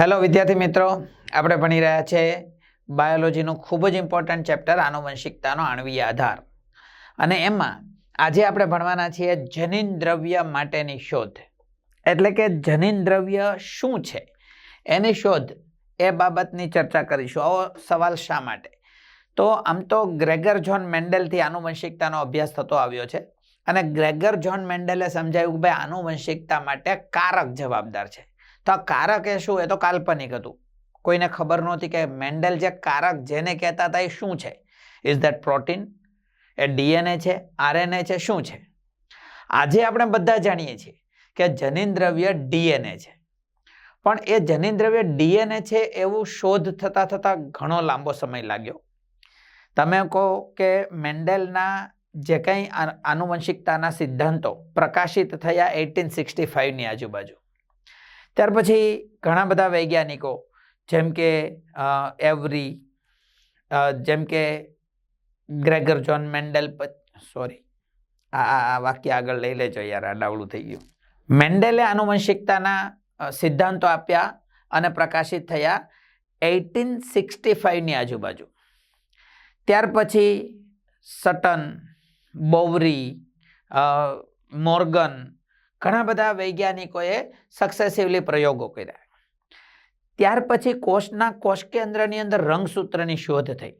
Hello વિદ્યાર્થી મિત્રો. આપણે ભણી રહ્યા છે બાયોલોજીનું ખૂબ જ ઇમ્પોર્ટન્ટ ચેપ્ટર આનુવંશિકતાનો આણવીય આધાર. અને એમાં આજે આપણે ભણવાના છીએ જનીન દ્રવ્ય માટેની શોધ. એટલે કે જનીન દ્રવ્ય શું છે? એની શોધ એ બાબતની ચર્ચા કરીશું. આવો સવાલ શા માટે? તો આમ તો ગ્રેગર જોન મેન્ડલથી આનુવંશિકતાનો અભ્યાસ થતો આવ્યો છે. અને ગ્રેગર જ્હોન મેન્ડલે સમજાવ્યું કે ભાઈ આનુવંશિકતા માટે કારક જવાબદાર છે. તો કારક એ શું? એ તો કાલ્પનિક હતું. કોઈને ખબર નહોતી કે મેન્ડલ જે કારક જેને કહેતા હતા એ શું છે? ઇઝ ધેટ પ્રોટીન એ ડીએનએ છે? આરએનએ છે? શું છે? આજે આપણે બધા જાણીએ છીએ કે જનીન દ્રવ્ય ડીએનએ છે. પણ એ જનીન દ્રવ્ય ડીએનએ છે એવું શોધ થતાં થતાં ઘણો લાંબો સમય લાગ્યો. તમે કહો કે મેન્ડેલના જે કંઈ આનુવંશિકતાના સિદ્ધાંતો પ્રકાશિત થયા એટીન સિક્સટી ફાઇવની આજુબાજુ. ત્યાર પછી ઘણા બધા વૈજ્ઞાનિકો, જેમ કે એવરી જેમ કે, ગ્રેગર જોન મેન્ડેલ સોરી, આ આ વાક્ય આગળ લઈ લેજો યાર, આ ડાવડું થઈ ગયું. મેન્ડેલે આનુવંશિકતાના સિદ્ધાંતો આપ્યા અને પ્રકાશિત થયા એટીન સિક્સટી ફાઇવની આજુબાજુ. ત્યાર પછી સટન, બોવરી મોર્ગન ઘણા બધા વૈજ્ઞાનિકોએ સક્સેસિવલી પ્રયોગો કર્યા. ત્યાર પછી કોષના કોષ કેન્દ્રની અંદર રંગસૂત્રની શોધ થઈ.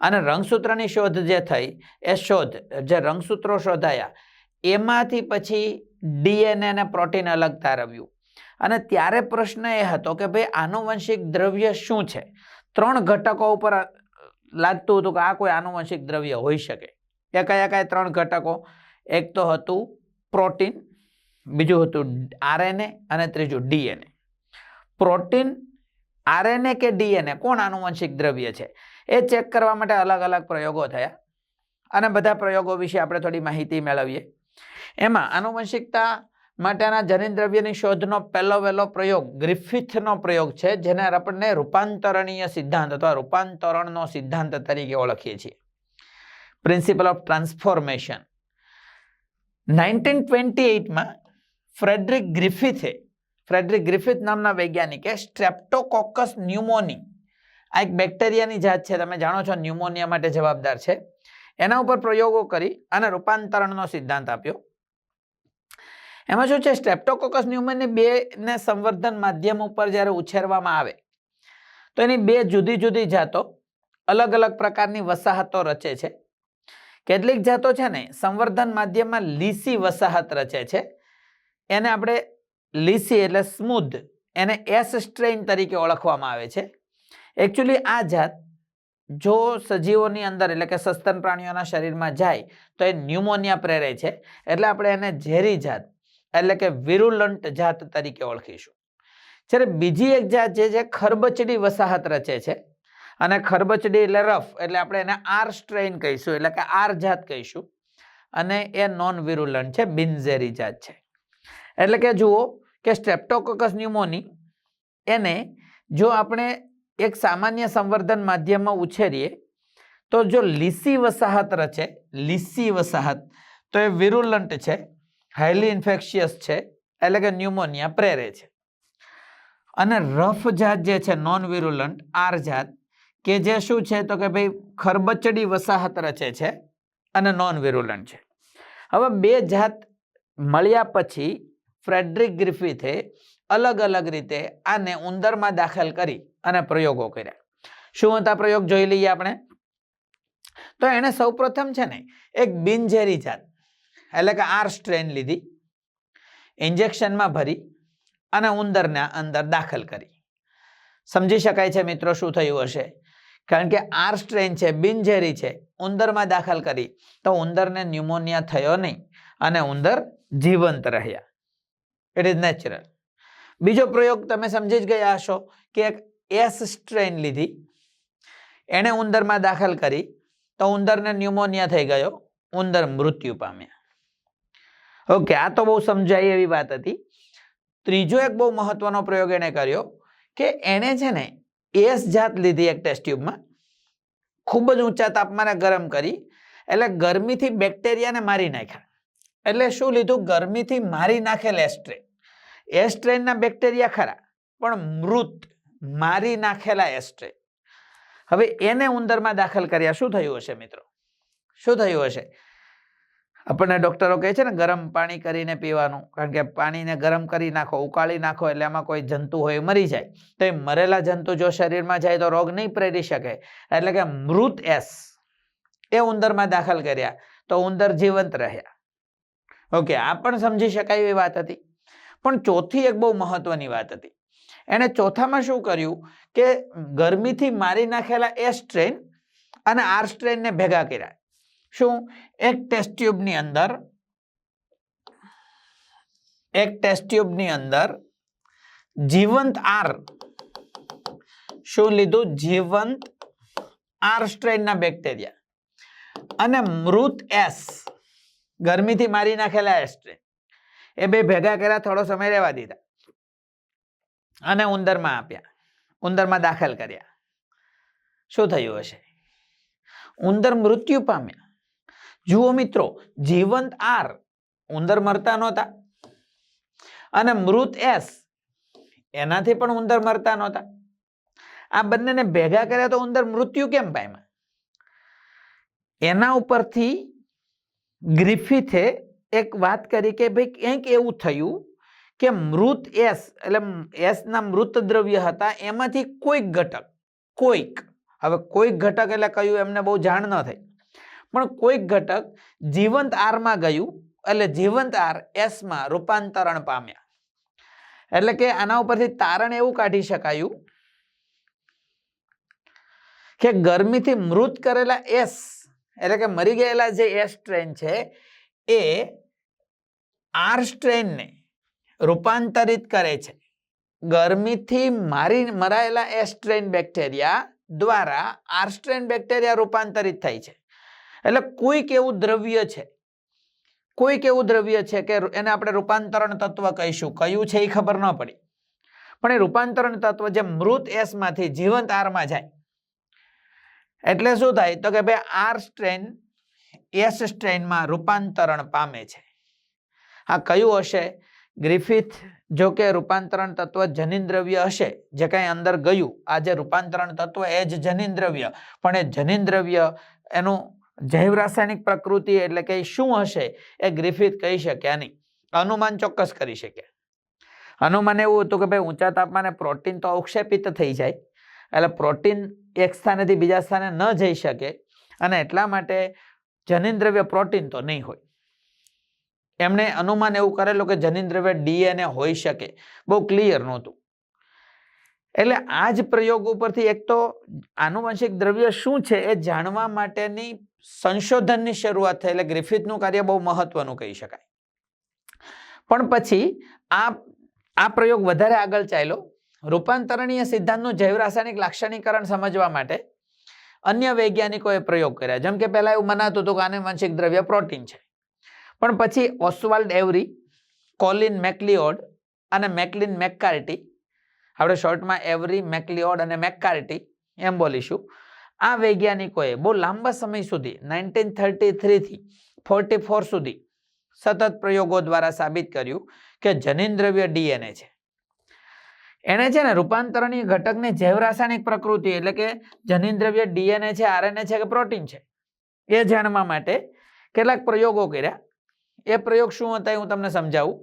અને રંગસૂત્રની શોધ જે થઈ, એ શોધ, જે રંગસૂત્રો શોધાયા, એમાંથી પછી ડીએનએ અને પ્રોટીન અલગ તારવ્યું. અને ત્યારે પ્રશ્ન એ હતો કે ભાઈ, આનુવંશિક દ્રવ્ય શું છે? ત્રણ ઘટકો ઉપર લાગતું હતું કે આ કોઈ આનુવંશિક દ્રવ્ય હોઈ શકે. એ કયા કયા ત્રણ ઘટકો? એક તો હતું પ્રોટીન બીજું હતું આરએનએ અને ત્રીજું ડીએનએ. પ્રોટીન, આરએનએ કે ડીએનએ? કોણ આનુવંશિક દ્રવ્ય છે? એ ચેક કરવા માટે અલગ અલગ પ્રયોગો થયા. અને બધા પ્રયોગો વિશે આપણે થોડી માહિતી મેળવીએ. એમાં આનુવંશિકતા માટેના જનીન દ્રવ્યની શોધનો પહેલો વહેલો પ્રયોગ ગ્રિફિથનો પ્રયોગ છે, જેને આપણને રૂપાંતરણીય સિદ્ધાંત અથવા રૂપાંતરણનો સિદ્ધાંત તરીકે ઓળખીએ છીએ. Principle of transformation nineteen twenty એઇટમાં Frederick ગ્રિફિથે, ફ્રેડરિક ગ્રિફિથ નામના વૈજ્ઞાનિકે સ્ટ્રેપ્ટોકોકસ ન્યુમોની, આ એક બેક્ટેરિયાની જાત છે, તમે જાણો છો, ન્યુમોનિયા માટે જવાબદાર છે. એના ઉપર પ્રયોગો કરી અને રૂપાંતરણનો સિદ્ધાંત આપ્યો. એમાં શું છે? સ્ટ્રેપ્ટોકોકસ ન્યુમોની બે ને સંવર્ધન માધ્યમ ઉપર જ્યારે ઉછેરવામાં આવે, તો એની બે જુદી જુદી જાતો અલગ અલગ પ્રકારની વસાહતો રચે છે. કેટલીક જાતો છે ને, સંવર્ધન માધ્યમમાં લીસી વસાહત રચે છે. એને આપણે લીસી એટલે સ્મૂધ, એને એસ સ્ટ્રેઇન તરીકે ઓળખવામાં આવે છે. એકચ્યુઅલી આ જાત જો સજીવોની અંદર એટલે કે સસ્તન પ્રાણીઓના શરીરમાં જાય, તો એ ન્યુમોનિયા પ્રેરે છે. એટલે આપણે એને ઝેરી જાત એટલે કે વિરુલન્ટ જાત તરીકે ઓળખીશું. જ્યારે બીજી એક જાત જે છે, ખરબચડી વસાહત રચે છે. અને ખરબચડી એટલે રફ, એટલે આપણે એને આર સ્ટ્રેઇન કહીશું, એટલે કે આર જાત કહીશું. અને એ નોન વિરુલન્ટ છે, બિનઝેરી જાત છે. એટલે કે જુઓ કે સ્ટ્રેપ્ટોકોકસ ન્યુમોની એને જો આપણે એક સામાન્ય સંવર્ધન માધ્યમમાં ઉછેરીએ, તો જો લીસી વસાહત રચે, લીસી વસાહત, તો એ વિરુલન્ટ છે, હાઈલી ઇન્ફેક્શિયસ છે, એટલે કે ન્યુમોનિયા પ્રેરે છે. અને રફ જાત જે છે નોન વિરુલન્ટ આર જાત, કે જે શું છે, તો કે ભાઈ ખરબચડી વસાહત રચે છે અને નોન વિરુલન્ટ છે. હવે બે જાત મળ્યા પછી ફ્રેડરિક ગ્રિફિથે અલગ અલગ રીતે આને ઉંદરમાં દાખલ કરી અને પ્રયોગો કર્યા. શું હતા પ્રયોગ? જોઈ લઈએ આપણે. તો એણે સૌપ્રથમ છે ને એક બિનઝેરી જાત, એટલે કે આર સ્ટ્રેન લીધી, ઇન્જેક્શનમાં ભરી અને ઉંદરના અંદર દાખલ કરી. સમજી શકાય છે મિત્રો શું થયું હશે? કારણ કે આર સ્ટ્રેન છે, બિનઝેરી છે, ઉંદરમાં દાખલ કરી, તો ઉંદરને ન્યુમોનિયા થયો નહીં અને ઉંદર જીવંત રહ્યા. ઇટ ઇઝ નેચરલ બીજો પ્રયોગ તમે સમજી જ ગયા હશો કે એક એસ સ્ટ્રેન લીધી. એણે ઉંદરમાં દાખલ કરી તો ઉંદરને ન્યુમોનિયા થઈ ગયો. ઉંદર મૃત્યુ પામ્યા. ઓકે આ તો બહુ સમજાય એવી વાત હતી. ત્રીજો એક બહુ મહત્વનો પ્રયોગ એણે કર્યો કે એણે છે ને એસ જાત લીધી એક ટેસ્ટ ટ્યુબમાં ખૂબ જ ઊંચા તાપમાને ગરમ કરી. એટલે ગરમીથી બેક્ટેરિયાને મારી નાખ્યા. એટલે શું લીધું? ગરમીથી મારી નાખેલ એસ્ટ્રેન એસ્ટ્રેનના બેક્ટેરિયા ખરા, પણ મૃત મારી નાખેલા એસ્ટ્રે હવે એને ઉંદરમાં દાખલ કર્યા, શું થયું હશે મિત્રો? શું થયું હશે? આપણને ડૉક્ટરો કહે છે ને, ગરમ પાણી કરીને પીવાનું, કારણ કે પાણીને ગરમ કરી નાખો, ઉકાળી નાખો, એટલે એમાં કોઈ જંતુ હોય મરી જાય. તો એ મરેલા જંતુ જો શરીરમાં જાય તો રોગ નહીં પ્રેરી શકે. એટલે કે મૃત એસ એ ઉંદરમાં દાખલ કર્યા, તો ઉંદર જીવંત રહ્યા. ઓકે, આ પણ સમજી શકાય એવી વાત હતી. પણ ચોથી એક બહુ મહત્વની વાત હતી. એણે ચોથામાં શું કર્યું કે ગરમીથી મારી નાખેલા એસ ટ્રેન અને આર સ્ટ્રેનને ભેગા કર્યા. શું? એક ટેસ્ટ ટ્યુબની અંદર, એક ટેસ્ટ ટ્યુબની અંદર જીવંત આર શું લીધું? જીવંત આર સ્ટ્રેનના બેક્ટેરિયા અને મૃત એસ ગરમીથી મારી નાખેલા એસ્ટ્રે એ બે ભેગા કર્યા, થોડો સમય રહેવા દીધા. અને ઉંદરમાં આપ્યા. ઉંદરમાં દાખલ કર્યા. શું થયું હશે? ઉંદર મૃત્યુ પામ્યા. જુઓ મિત્રો, જીવંત આર ઉંદર મરતા નહોતા. અને મૃત એસ એનાથી પણ ઉંદર મરતા નહોતા. આ બંનેને ભેગા કર્યા તો ઉંદર મૃત્યુ કેમ પામ્યા? એના ઉપરથી ગ્રિફિથે એક વાત કરી કે ભાઈ કંઈક એવું થયું કે મૃત એસ, એટલે એસના મૃત દ્રવ્ય હતા, એમાંથી કોઈક ઘટક, કોઈક, હવે કોઈક ઘટક એટલે કયું એમને બહુ જાણ ન થઈ, પણ કોઈક ઘટક જીવંત આરમાં ગયું, એટલે જીવંત આર એસમાં રૂપાંતરણ પામ્યા. એટલે કે આના ઉપરથી તારણ એવું કાઢી શકાયું કે ગરમીથી મૃત કરેલા એસ એટલે કે મરી ગયેલા જે એસ સ્ટ્રેન છે, એ આર સ્ટ્રેનને રૂપાંતરિત કરે છે. ગરમીથી મારી, મરાયેલા એસ સ્ટ્રેન બેક્ટેરિયા દ્વારા આર સ્ટ્રેન બેક્ટેરિયા રૂપાંતરિત થાય છે. એટલે કોઈક એવું દ્રવ્ય છે, કોઈક એવું દ્રવ્ય છે કે એને આપણે રૂપાંતરણ તત્વ કહીશું. કયું છે એ ખબર ન પડી. પણ એ રૂપાંતરણ તત્વ જે મૃત એસમાંથી જીવંત આરમાં જાય એટલે શું થાય? તો કે ભાઈ, આર સ્ટ્રેન એસ સ્ટ્રેનમાં રૂપાંતરણ પામે છે. આ કયું હશે? ગ્રિફિથ, જો કે રૂપાંતરણ તત્વ જનીન દ્રવ્ય હશે, જે કાંઈ અંદર ગયું. આ જે રૂપાંતરણ તત્વ એ જ જનીન દ્રવ્ય પણ એ જનીન દ્રવ્ય એનું જૈવ રાસાયણિક પ્રકૃતિ એટલે કે શું હશે? એ ગ્રિફિથ કહી શક્યા નહીં. અનુમાન ચોક્કસ કરી શક્યા અનુમાન એવું હતું કે ભાઈ, ઊંચા તાપમાને પ્રોટીન તો અવક્ષેપિત થઈ જાય. એટલે પ્રોટીન એક સ્થાનેથી બીજા સ્થાને ન જઈ શકે અને એટલા માટે જનીન દ્રવ્ય પ્રોટીન તો નહીં હોય. એમણે અનુમાન એવું કરેલું કે જનીન દ્રવ્ય ડીએનએ હોઈ શકે. બહુ ક્લિયર નહોતું. એટલે આ જ પ્રયોગ ઉપરથી એક તો આનુવંશિક દ્રવ્ય શું છે એ જાણવા માટેની સંશોધનની શરૂઆત થઈ. એટલે ગ્રિફિથનું કાર્ય બહુ મહત્વનું કહી શકાય. પણ પછી આ આ પ્રયોગ વધારે આગળ ચાલ્યો. રૂપાંતરણીય સિદ્ધાંતનું જૈવ રાસાયણિક લાક્ષણિકરણ સમજવા માટે અન્ય વૈજ્ઞાનિકોએ પ્રયોગ કર્યા. જેમ કે પહેલાં એવું મનાતું હતું કે આનુવંશિક દ્રવ્ય પ્રોટીન છે. પણ પછી ઓસ્વાલ્ડ એવરી, કોલિન મેકલિઓડ અને મેકલિન મેકકાર્ટી, આપણે શોર્ટમાં એવરી મેકલિઓડ અને મેકકાર્ટી એમ બોલીશું. આ વૈજ્ઞાનિકોએ બહુ લાંબા સમય સુધી, નાઇન્ટીન થર્ટી થ્રીથી ફોર્ટી ફોર સુધી સતત પ્રયોગો દ્વારા સાબિત કર્યું કે જનીન દ્રવ્ય ડીએનએ છે. એણે છે ને રૂપાંતરણીય ઘટકની જૈવ રાસાયણિક પ્રકૃતિ, એટલે કે જનીન દ્રવ્ય ડીએનએ છે, આરએનએ છે કે પ્રોટીન છે, એ જાણવા માટે કેટલાક પ્રયોગો કર્યા. એ પ્રયોગ શું હતા એ હું તમને સમજાવું.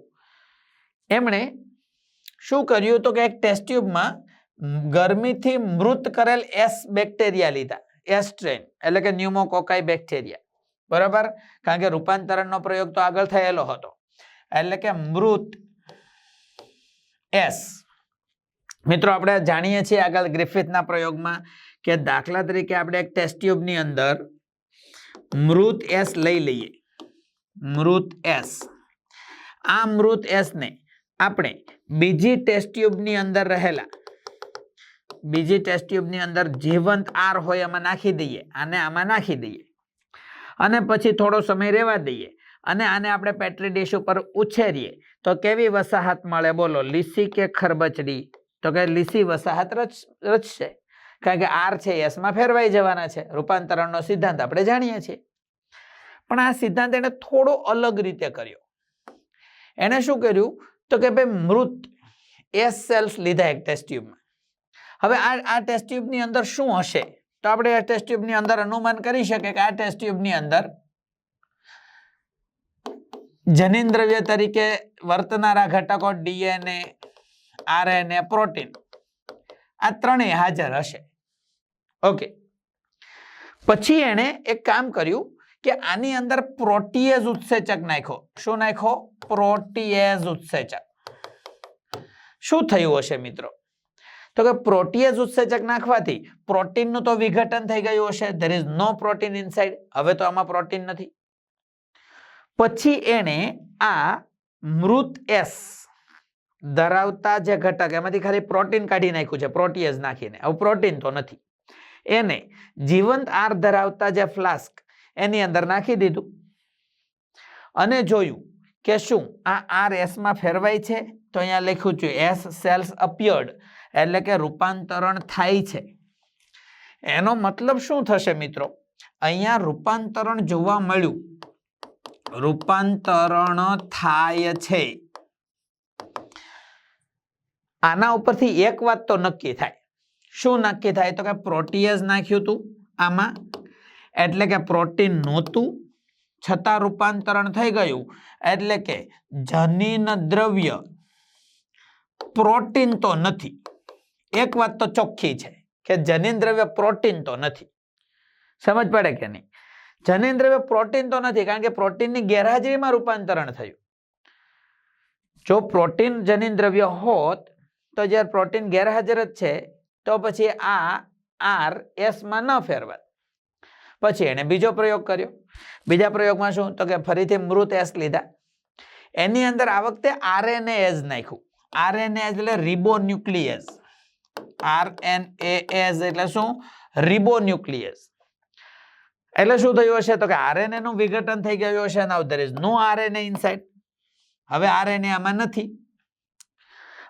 એમણે શું કર્યું તો કે એક ટેસ્ટ ટ્યુબમાં ગરમીથી મૃત કરેલ એસ બેક્ટેરિયા લીધા. એસ ટ્રેન એટલે કે ન્યુમોકોકાઈ બેક્ટેરિયા બરાબર? કારણ કે રૂપાંતરણનો પ્રયોગ તો આગળ થયેલો હતો. એટલે કે મૃત એસ મિત્રો, આપણે જાણીએ છીએ આગળ ગ્રિફિથના પ્રયોગમાં કે દાખલા તરીકે આપણે એક ટેસ્ટ ટ્યુબની અંદર મૃત એસ લઈ લઈએ. મૃત એસ આ મૃત એસને આપણે બીજી ટેસ્ટ ટ્યુબની અંદર રહેલા, બીજી ટેસ્ટ ટ્યુબની અંદર જીવંત આર હોય એમાં નાખી દઈએ, આને આમાં નાખી દઈએ. અને પછી થોડો સમય રહેવા દઈએ અને આને આપણે પેટ્રી ડીશ ઉપર ઉછેરીએ. તો કેવી વસાહત મળે? બોલો, લીસી કે ખરબચડી? તો કે લીસી વસાહત રચ, રચશે. કારણ કે આર છે એસમાં ફેરવાઈ જવાના છે. રૂપાંતરણનો સિદ્ધાંત આપણે જાણીએ છીએ. પણ આ સિદ્ધાંત એને થોડો અલગ રીતે કર્યો. એણે શું કર્યું? તો કે ભાઈ મૃત એસ સેલ્સ લીધા એક ટેસ્ટ ટ્યુબમાં. હવે આ આ ટેસ્ટ ટ્યુબની અંદર શું હશે? તો આપણે આ ટેસ્ટ ટ્યુબની અંદર અનુમાન કરી શકીએ કે આ ટેસ્ટ ટ્યુબની અંદર જનીન દ્રવ્ય તરીકે વર્તનારા ઘટકો ડીએનએ આરએનએ પ્રોટીન. આ ત્રણેય હાજર હશે. ઓકે. પછી એણે એક કામ કર્યું કે આની અંદર પ્રોટીએઝ ઉત્સેચક નાખ્યો. શું નાખ્યો? પ્રોટીએઝ ઉત્સેચક. શું થયું હશે મિત્રો? તો કે પ્રોટીએઝ ઉત્સેચક નાખવાથી પ્રોટીનનું તો વિઘટન થઈ ગયું હશે. There is no protein inside હવે તો આમાં પ્રોટીન નથી. પછી એણે આ મૃત એસ ધરાવતા જે ઘટક, એમાંથી ખાલી પ્રોટીન કાઢી નાખ્યું છે પ્રોટીએઝ નાખીને. હવે પ્રોટીન તો નથી. એને જીવંત આર ધરાવતા જે ફ્લાસ્ક એની અંદર નાખી દીધું. અને જોયું કે શું, આ આર એસમાં ફેરવાય છે? તો અહીંયા લખ્યું છે એસ સેલ્સ અપિયર્ડ એટલે કે રૂપાંતરણ થાય છે. એનો મતલબ શું થશે મિત્રો? અહીંયા રૂપાંતરણ જોવા મળ્યું. રૂપાંતરણ થાય છે. આના ઉપરથી એક વાત તો નક્કી થાય. શું નક્કી થાય? તો કે પ્રોટીએઝ નાખ્યું હતું આમાં. એટલે કે પ્રોટીન નહોતું, છતાં રૂપાંતરણ થઈ ગયું. એટલે કે જનીન દ્રવ્ય પ્રોટીન તો નથી. એક વાત તો ચોખ્ખી છે કે જનીન દ્રવ્ય પ્રોટીન તો નથી. સમજ પડે કે નહીં? જનીન દ્રવ્ય પ્રોટીન તો નથી કારણ કે પ્રોટીનની ગેરહાજરીમાં રૂપાંતરણ થયું. જો પ્રોટીન જનીન દ્રવ્ય હોત તો જ્યારે પ્રોટીન ગેરહાજર જ છે, તો પછી આ આર એસમાં ન ફેરવાય. પછી એણે બીજો પ્રયોગ કર્યો. બીજા પ્રયોગમાં શું? તો કે ફરીથી મૃત એસ લીધા. એની અંદર આ વખતે આરએનએ એઝ નાખ્યું. આરએનએ એટલે રિબોન્યુક્લિયસ આરએનએ એઝ એટલે શું? રિબોન્યુક્લિયસ એટલે શું થયું હશે? તો કે આરએનએ નું વિઘટન થઈ ગયું હશે. Now there is no RNA inside હવે આરએનએ આમાં નથી.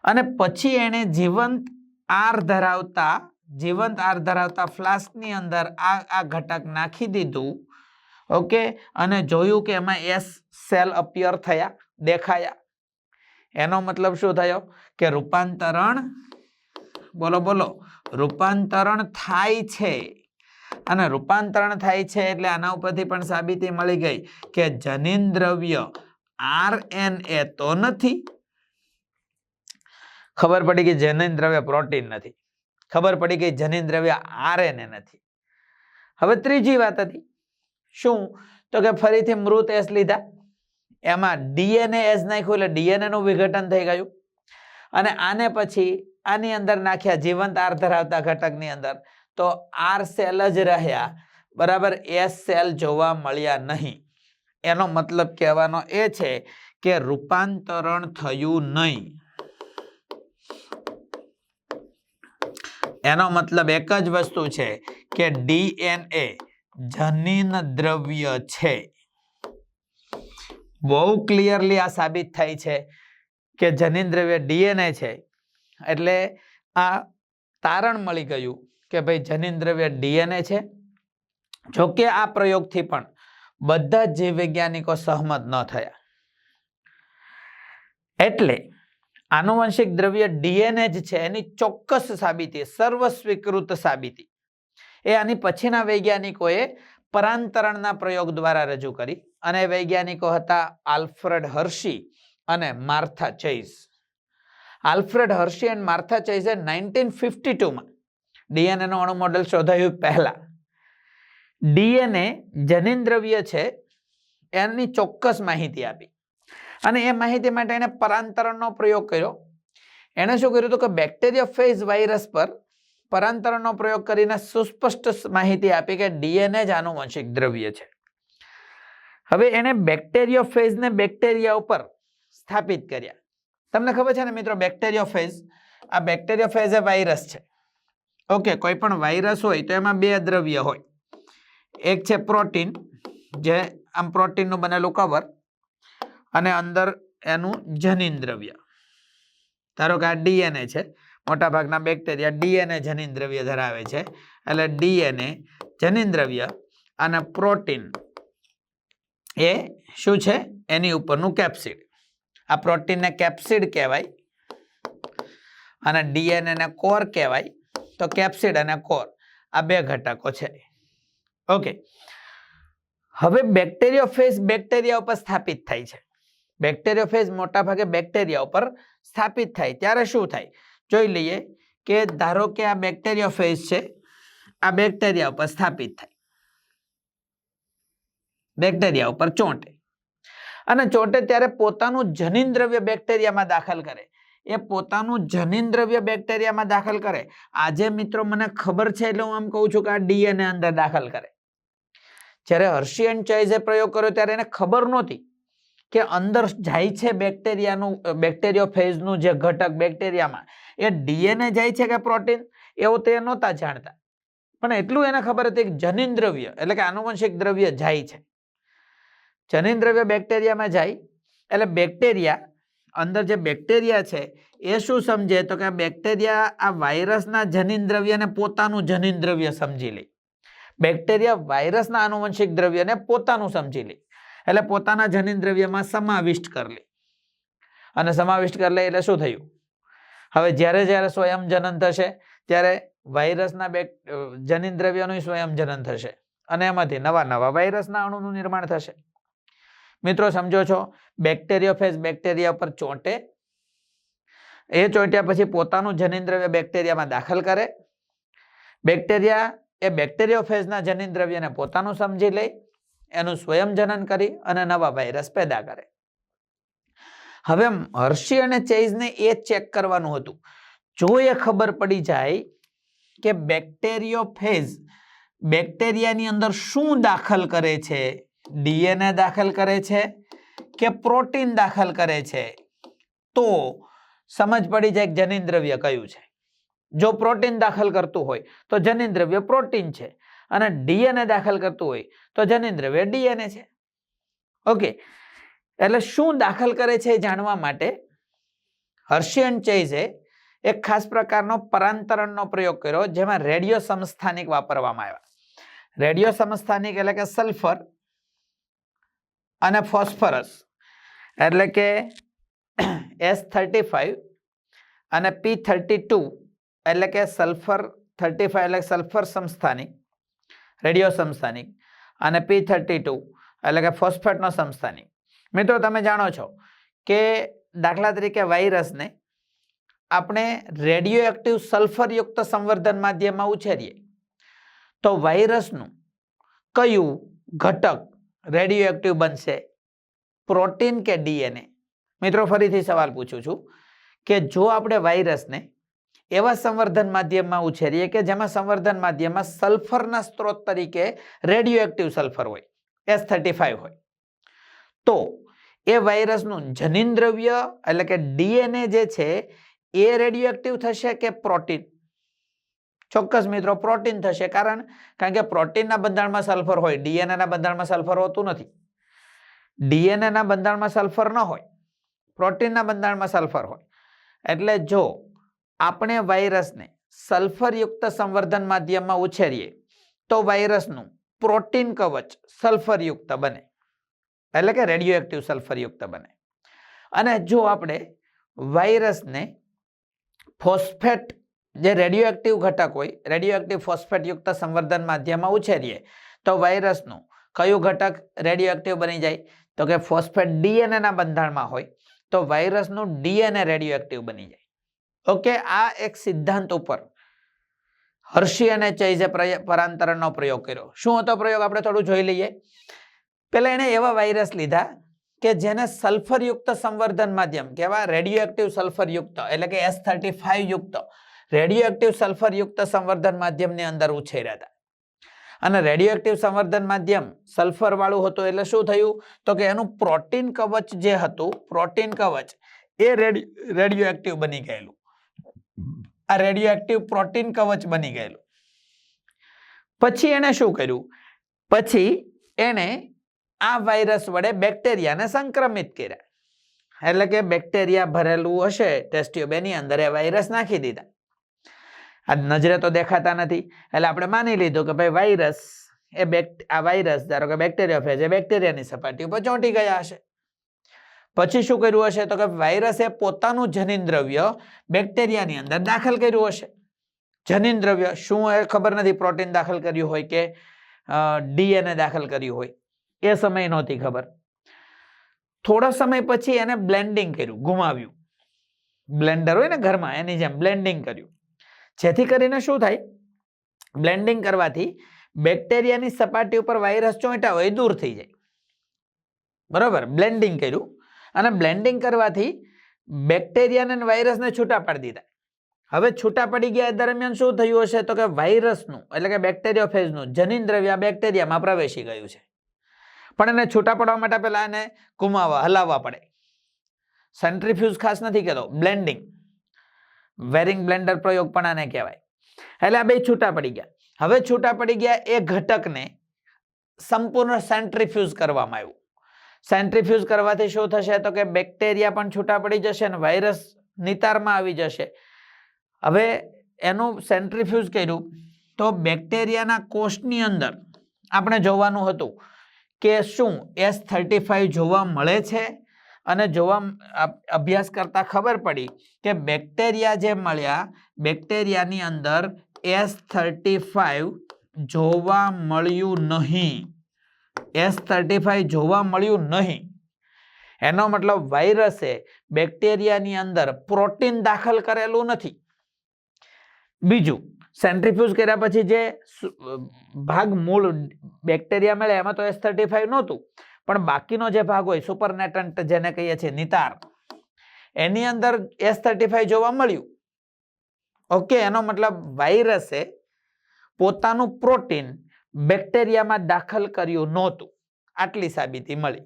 અને પછી એણે જીવંત આર ધરાવતા, જીવંત આર ધરાવતા ફ્લાસ્કની અંદર આ આ ઘટક નાખી દીધું. ઓકે? અને જોયું કે એમાં એસ સેલ અપિયર થયા, દેખાયા. એનો મતલબ શું થયો? કે રૂપાંતરણ, બોલો બોલો. રૂપાંતરણ થાય છે. અને રૂપાંતરણ થાય છે એટલે આના ઉપરથી પણ સાબિતી મળી ગઈ કે જનીન દ્રવ્ય આર એન એ તો નથી ખબર પડી કે જનીન દ્રવ્ય પ્રોટીન નથી. ખબર પડી કે જનીન દ્રવ્ય આરએનએ નથી. હવે ત્રીજી વાત હતી. શું? તો કે ફરીથી મૃત એસ લીધા. એમાં ડીએનએ એસ નાખ્યું એટલે ડીએનએ નું વિઘટન થઈ ગયું. અને આને પછી આની અંદર નાખ્યા જીવંત આર ધરાવતા ઘટકની અંદર. તો આર સેલ જ રહ્યા. બરાબર? એસ સેલ જોવા મળ્યા નહીં. એનો મતલબ કહેવાનો એ છે કે રૂપાંતરણ થયું નહીં. એનો મતલબ એક જ વસ્તુ છે કે ડીએનએ જનીન દ્રવ્ય છે. બહુ ક્લિયરલી આ સાબિત થાય છે કે જનીન દ્રવ્ય ડીએનએ છે. એટલે આ તારણ મળી ગયું કે ભાઈ જનીન દ્રવ્ય ડીએનએ છે. જોકે આ પ્રયોગથી પણ બધા જ જીવ વૈજ્ઞાનિકો સહમત ન થયા. એટલે આનુવંશિક દ્રવ્ય ડીએનએ જ છે, એની ચોક્કસ સાબિતી, સર્વસ્વીકૃત સાબિતી. એ આની પછીના વૈજ્ઞાનિકોએ પરાંતરણના પ્રયોગ દ્વારા રજૂ કરી અને વૈજ્ઞાનિકો હતા આલ્ફ્રેડ હર્શી અને માર્થા ચેઇઝ આલ્ફ્રેડ હર્શી અને માર્થા ચેઇઝે નાઇન્ટીન ફિફ્ટી ટુમાં ડીએનએનું અણુ મોડેલ શોધાયું પહેલા. ડીએનએ જનીન દ્રવ્ય છે, એની ચોક્કસ માહિતી આપી. અને એ માહિતી માટે એણે પરાંતરણનો પ્રયોગ કર્યો. એણે શું કર્યું હતું કે બેક્ટેરિયોફેઝ વાયરસ પર પરાંતરણનો પ્રયોગ કરીને સુસ્પષ્ટ માહિતી આપી કે ડીએનએ જ આનુવંશિક દ્રવ્ય છે. હવે એણે બેક્ટેરિયોફેઝને બેક્ટેરિયા ઉપર સ્થાપિત કર્યા. તમને ખબર છે ને મિત્રો બેક્ટેરિયોફેઝ આ બેક્ટેરિયોફેઝ એ વાયરસ છે. ઓકે, કોઈ પણ વાયરસ હોય તો એમાં બે દ્રવ્ય હોય. એક છે પ્રોટીન જે આમ પ્રોટીનનું બનેલું કવર અને અંદર એનું જનીન દ્રવ્ય. ધારો કે આ ડીએનએ છે, મોટાભાગના બેક્ટેરિયા ડીએનએ જનીન દ્રવ્ય ધરાવે છે. એટલે ડીએનએ જનીન દ્રવ્ય અને પ્રોટીન એ શું છે? એની ઉપરનું કેપ્સિડ. આ પ્રોટીનને કેપ્સિડ કહેવાય અને ડીએનએ ને કોર કહેવાય. તો કેપ્સિડ અને કોર આ બે ઘટકો છે. ઓકે. હવે બેક્ટેરિયોફેજ બેક્ટેરિયા ઉપર સ્થાપિત થાય છે. બેક્ટેરિયોફેજ મોટાભાગે બેક્ટેરિયા ઉપર સ્થાપિત થાય. ત્યારે શું થાય? જોઈ લઈએ કે ધારો કે આ બેક્ટેરિયોફેજ છે, આ બેક્ટેરિયા ઉપર સ્થાપિત થાય. બેક્ટેરિયા ઉપર ચોંટે. અને ચોંટે ત્યારે પોતાનું જનીન દ્રવ્ય બેક્ટેરિયામાં દાખલ કરે. એ પોતાનું જનીન દ્રવ્ય બેક્ટેરિયામાં દાખલ કરે. આજે મિત્રો મને ખબર છે એટલે હું આમ કહું છું કે આ ડીએનએ અંદર દાખલ કરે. જ્યારે હર્શિયન ચાઇઝે પ્રયોગ કર્યો ત્યારે એને ખબર નહોતી. કે અંદર જાય છે બેક્ટેરિયાનું બેક્ટેરિયોફેઝનું જે ઘટક બેક્ટેરિયામાં એ ડીએનએ જાય છે કે પ્રોટીન એવું તે નહોતા જાણતા. પણ એટલું એને ખબર હતી કે જનીન દ્રવ્ય, એટલે કે આનુવંશિક દ્રવ્ય જાય છે. જનીન દ્રવ્ય બેક્ટેરિયામાં જાય, એટલે બેક્ટેરિયા અંદર જે બેક્ટેરિયા છે, એ શું સમજે? તો કે બેક્ટેરિયા આ વાયરસના જનીન દ્રવ્યને પોતાનું જનીન દ્રવ્ય સમજી લે. બેક્ટેરિયા વાયરસના આનુવંશિક દ્રવ્યને પોતાનું સમજી લે. એટલે પોતાના જનીન દ્રવ્યમાં સમાવિષ્ટ કરી લે. અને સમાવિષ્ટ કરી લે એટલે શું થયું? હવે જ્યારે જ્યારે સ્વયં જનન થશે, ત્યારે વાયરસના બેક જનીન દ્રવ્યનું સ્વયં જનન થશે. અને એમાંથી નવા નવા વાયરસના અણુનું નિર્માણ થશે. મિત્રો, સમજો છો? બેક્ટેરિયોફેઝ બેક્ટેરિયા પર ચોંટે. એ ચોંટ્યા પછી પોતાનું જનીન દ્રવ્ય બેક્ટેરિયામાં દાખલ કરે. બેક્ટેરિયા એ બેક્ટેરિયોફેઝના જનીન દ્રવ્યને પોતાનું સમજી લે. એનું સ્વયં જનન કરી અને નવા વાયરસ પેદા કરે. હવે હર્ષી અને ચેઇઝને એ ચેક કરવાનું હતું. જો એ ખબર પડી જાય કે બેક્ટેરિયોફેજ બેક્ટેરિયાની અંદર શું દાખલ કરે છે? ડીએનએ દાખલ કરે છે કે પ્રોટીન દાખલ કરે છે? તો સમજ પડી જાય જનીન દ્રવ્ય કયું છે? જો પ્રોટીન દાખલ કરતું હોય તો જનીન દ્રવ્ય પ્રોટીન છે. અને ડીએનએ દાખલ કરતું હોય તો જનેન્દ્ર વે ડીએનએ છે. ઓકે, એટલે શું દાખલ કરે છે જાણવા માટે હર્ષિયન ચેઝે એક ખાસ પ્રકારનો પરાંતરણનો પ્રયોગ કર્યો, જેમાં રેડિયો સમસ્થાનિક વાપરવામાં આવ્યા. રેડિયો સમસ્થાનિક એટલે કે સલ્ફર અને ફોસ્ફરસ. એટલે કે એસ થર્ટી ફાઈવ અને પી થર્ટી ટુ એટલે કે સલ્ફર થર્ટી ફાઈવ એટલે સલ્ફર સમસ્થાનિક રેડિયો સમસ્થાનિક અને પી થર્ટી ટુ એટલે કે ફોસ્ફેટનો સમસ્થાનિક મિત્રો, તમે જાણો છો કે દાખલા તરીકે વાયરસને આપણે રેડિયો એક્ટિવ સલ્ફરયુક્ત સંવર્ધન માધ્યમમાં ઉછેરીએ. તો વાયરસનું કયું ઘટક રેડિયો એક્ટિવ બનશે? પ્રોટીન કે ડીએનએ? મિત્રો, ફરીથી સવાલ પૂછું છું કે જો આપણે વાયરસને એવા સંવર્ધન માધ્યમમાં ઉછેરીએ કે જેમાં સંવર્ધન માધ્યમમાં સલ્ફરના સ્ત્રોત તરીકે રેડિયો એક્ટિવ સલ્ફર હોય એસ થર્ટી ફાઈવ હોય. તો એ વાયરસનું જનીન દ્રવ્ય એટલે કે ડીએનએ જે છે, એ રેડિયો એક્ટિવ થશે કે પ્રોટીન ચોક્કસ મિત્રો પ્રોટીન થશે કારણ કારણ કે પ્રોટીનના બંધારણમાં સલ્ફર હોય ડીએનએના બંધારણમાં સલ્ફર હોતું નથી. ડીએનએના બંધારણમાં સલ્ફર ન હોય પ્રોટીનના બંધારણમાં સલ્ફર હોય. એટલે જો આપણે વાયરસને સલ્ફરયુક્ત સંવર્ધન માધ્યમમાં ઉછેરીએ, તો વાયરસનું પ્રોટીન કવચ સલ્ફરયુક્ત બને. એટલે કે રેડિયો એક્ટિવ સલ્ફરયુક્ત બને. અને જો આપણે વાયરસને ફોસ્ફેટ, જે રેડિયો એક્ટિવ ઘટક હોય રેડિયો એક્ટિવ ફોસ્ફેટયુક્ત સંવર્ધન માધ્યમમાં ઉછેરીએ, તો વાયરસનું કયું ઘટક રેડિયો એક્ટિવ બની જાય? તો કે ફોસ્ફેટ ડીએનએના બંધારણમાં હોય, તો વાયરસનું ડીએનએ રેડિયો એક્ટિવ બની જાય. ઓકે, આ એક સિદ્ધાંત ઉપર હર્ષી અને ચૈઝે પરાંતરણનો પ્રયોગ કર્યો. શું હતો પ્રયોગ? આપણે થોડું જોઈ લઈએ. પહેલાં એણે એવા વાયરસ લીધા કે જેને સલ્ફરયુક્ત સંવર્ધન માધ્યમ કેવા રેડિયો એક્ટિવ સલ્ફરયુક્ત એટલે કે એસ થર્ટી ફાઈવ યુક્ત રેડિયો સલ્ફરયુક્ત સંવર્ધન માધ્યમની અંદર ઉછેર્યા હતા. અને રેડિયો એક્ટિવ સંવર્ધન માધ્યમ સલ્ફર વાળું હતું એટલે શું થયું? તો કે એનું પ્રોટીન કવચ જે હતું પ્રોટીન કવચ, એ રેડિયો એક્ટિવ બની ગયેલું. આ રેડિયો એક્ટિવ પ્રોટીન કવચ બની ગયેલું. પછી એને શું કર્યું? પછી એને આ વાયરસ વડે બેક્ટેરિયાને સંક્રમિત કર્યા. એટલે કે બેક્ટેરિયા ભરેલું હશે ટેસ્ટ ટ્યુબ એની અંદર એ વાયરસ નાખી દીધા. આ નજરે તો દેખાતા નથી. એટલે આપણે માની લીધું કે ભાઈ વાયરસ એ બેક આ વાયરસ ધારો કે બેક્ટેરિયા ફેજ એ બેક્ટેરિયાની સપાટી ઉપર ચોંટી ગયા હશે. પછી શું કર્યું હશે? તો કે વાયરસે પોતાનું જનીન દ્રવ્ય બેક્ટેરિયાની અંદર દાખલ કર્યું હશે. જનીન દ્રવ્ય શું એ ખબર નથી. પ્રોટીન દાખલ કર્યું હોય કે ડીએનએ દાખલ કર્યું હોય. એ સમય નહોતી ખબર. થોડા સમય પછી એને બ્લેન્ડિંગ કર્યું, ગુમાવ્યું. બ્લેન્ડર હોય ને ઘરમાં, એની જેમ બ્લેન્ડિંગ કર્યું. જેથી કરીને શું થાય? બ્લેન્ડિંગ કરવાથી બેક્ટેરિયાની સપાટી ઉપર વાયરસ ચોંટા હોય દૂર થઈ જાય. બરાબર? બ્લેન્ડિંગ કર્યું. અને બ્લેન્ડિંગ કરવાથી બેક્ટેરિયાને વાયરસને છૂટા પાડી દીધા. હવે છૂટા પડી ગયા દરમિયાન શું થયું હશે? તો કે વાયરસનું, એટલે કે બેક્ટેરિયોફેજનું, જનીન દ્રવ્ય બેક્ટેરિયામાં પ્રવેશી ગયું છે. પણ એને છૂટા પડવા માટે પહેલા એને ગુમાવવા, હલાવવા પડે. સેન્ટ્રીફ્યુઝ ખાસ નથી કહેતો, બ્લેન્ડિંગ. વેરિંગ બ્લેન્ડર પ્રયોગ પણ આને કહેવાય. એટલે આ બે છૂટા પડી ગયા. હવે છૂટા પડી ગયા એ ઘટકને સંપૂર્ણ સેન્ટ્રીફ્યુઝ કરવામાં આવ્યું. સેન્ટ્રીફ્યુઝ કરવાથી શું થશે? તો કે બેક્ટેરિયા પણ છૂટા પડી જશે અને વાયરસ નિતારમાં આવી જશે. હવે એનું સેન્ટ્રીફ્યુઝ કર્યું તો બેક્ટેરિયાના કોષની અંદર આપણે જોવાનું હતું કે શું એસ થર્ટી ફાઈવ જોવા મળે છે? અને જોવા અભ્યાસ કરતાં ખબર પડી કે બેક્ટેરિયા જે મળ્યા, બેક્ટેરિયાની અંદર એસ થર્ટી ફાઈવ જોવા મળ્યું નહીં. એસ થર્ટી ફાઈવ જોવા મળ્યું નહીં. એનો મતલબ વાયરસે બેક્ટેરિયાની અંદર પ્રોટીન દાખલ કરેલું નથી. બીજું, સેન્ટ્રીફ્યુઝ કર્યા પછી જે ભાગ મૂળ બેક્ટેરિયા મળે, એમાં તો એસ થર્ટી ફાઈવ નહોતું. પણ બાકીનો જે ભાગ હોય, સુપરનેટન્ટ જેને કહીએ છીએ, નિતાર, એની અંદર એસ થર્ટી ફાઈવ જોવા મળ્યું. ઓકે, એનો મતલબ વાયરસે પોતાનું પ્રોટીન બેક્ટેરિયામાં દાખલ કર્યું નહોતું. આટલી સાબિતી મળી.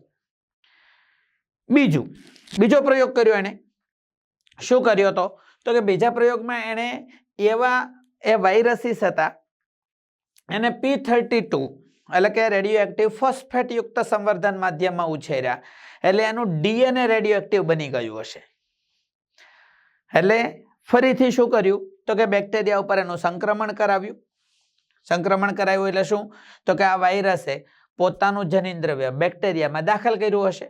બીજું, બીજો પ્રયોગ કર્યો એણે. શું કર્યો હતો તો કે બીજા પ્રયોગમાં એણે એવા, એ વાયરસીસ હતા, એને પી થર્ટી ટુ, એટલે કે રેડિયો એક્ટિવ ફોસ્ફેટ યુક્ત સંવર્ધન માધ્યમમાં ઉછેર્યા. એટલે એનું ડીએનએ રેડિયો એક્ટિવ બની ગયું હશે. એટલે ફરીથી શું કર્યું? તો કે બેક્ટેરિયા ઉપર એનું સંક્રમણ કરાવ્યું. સંક્રમણ કરાયું એટલે શું? તો કે આ વાયરસે પોતાનું જનીન દ્રવ્ય બેક્ટેરિયામાં દાખલ કર્યું હશે.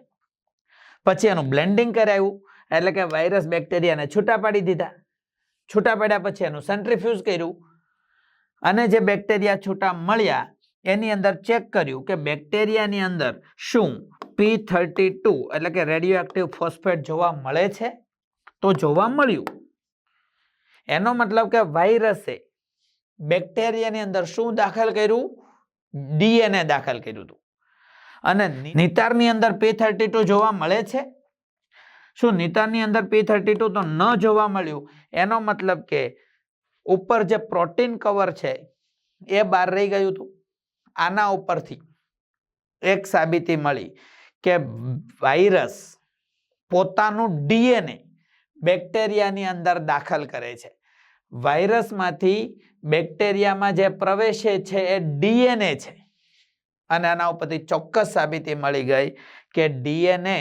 પછી એનું બ્લેન્ડિંગ કરાવ્યું એટલે કે વાયરસ બેક્ટેરિયાને છૂટા પાડી દીધા. છૂટા પાડ્યા પછી એનું સેન્ટ્રીફ્યુઝ કર્યું. અને જે બેક્ટેરિયા છૂટા મળ્યા, એની અંદર ચેક કર્યું કે બેક્ટેરિયાની અંદર શું? પી થર્ટી ટુ એટલે કે રેડિયો એક્ટિવ ફોસ્ફેટ જોવા મળે છે? તો જોવા મળ્યું. એનો મતલબ કે વાયરસે બેક્ટેરિયાની અંદર શું દાખલ કર્યું? ડીએનએ દાખલ કર્યું હતું. અને નિતારની અંદર પી થર્ટી ટુ જોવા મળે છે? શું નિતારની અંદર પી થર્ટી ટુ તો ન જોવા મળ્યું? એનો મતલબ કે ઉપર જે પ્રોટીન કવર છે, એ બહાર રહી ગયું હતું. આના ઉપરથી એક સાબિતી મળી કે વાયરસ પોતાનું ડીએનએ બેક્ટેરિયાની અંદર દાખલ કરે છે. વાયરસમાંથી બેક્ટેરિયામાં જે પ્રવેશે છે એ ડીએનએ છે. અને આના ઉપરથી ચોક્કસ સાબિતી મળી ગઈ કે ડીએનએ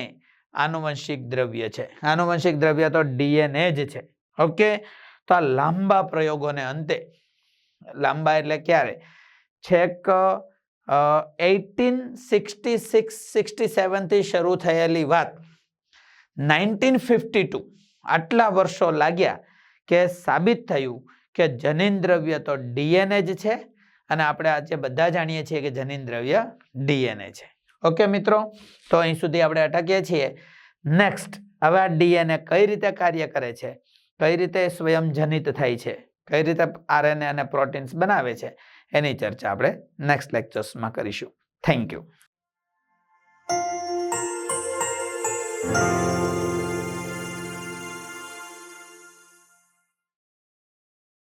આનુવંશિક દ્રવ્ય છે. આનુવંશિક દ્રવ્ય તો ડીએનએ જ છે. ઓકે? તો આ લાંબા પ્રયોગોને અંતે, લાંબા એટલે ક્યારે? છેક એઇટીન સિક્સટી સિક્સ સિક્સટી સેવનથી શરૂ થયેલી વાત. નાઇન્ટીન ફિફ્ટી ટુ, આટલા વર્ષો લાગ્યા કે સાબિત થયું કે જનીન દ્રવ્ય તો ડીએનએ જ છે અને આપણે આજે બધા જાણીએ છીએ કે જનીન દ્રવ્ય ડીએનએ છે. ઓકે મિત્રો? તો અહીં સુધી આપણે અટકીએ છીએ. નેક્સ્ટ હવે આ ડીએનએ કઈ રીતે કાર્ય કરે છે? કઈ રીતે સ્વયં જનિત થાય છે? કઈ રીતે આરએનએ અને પ્રોટીન્સ બનાવે છે? એની ચર્ચા આપણે નેક્સ્ટ લેક્ચર્સમાં કરીશું. Thank you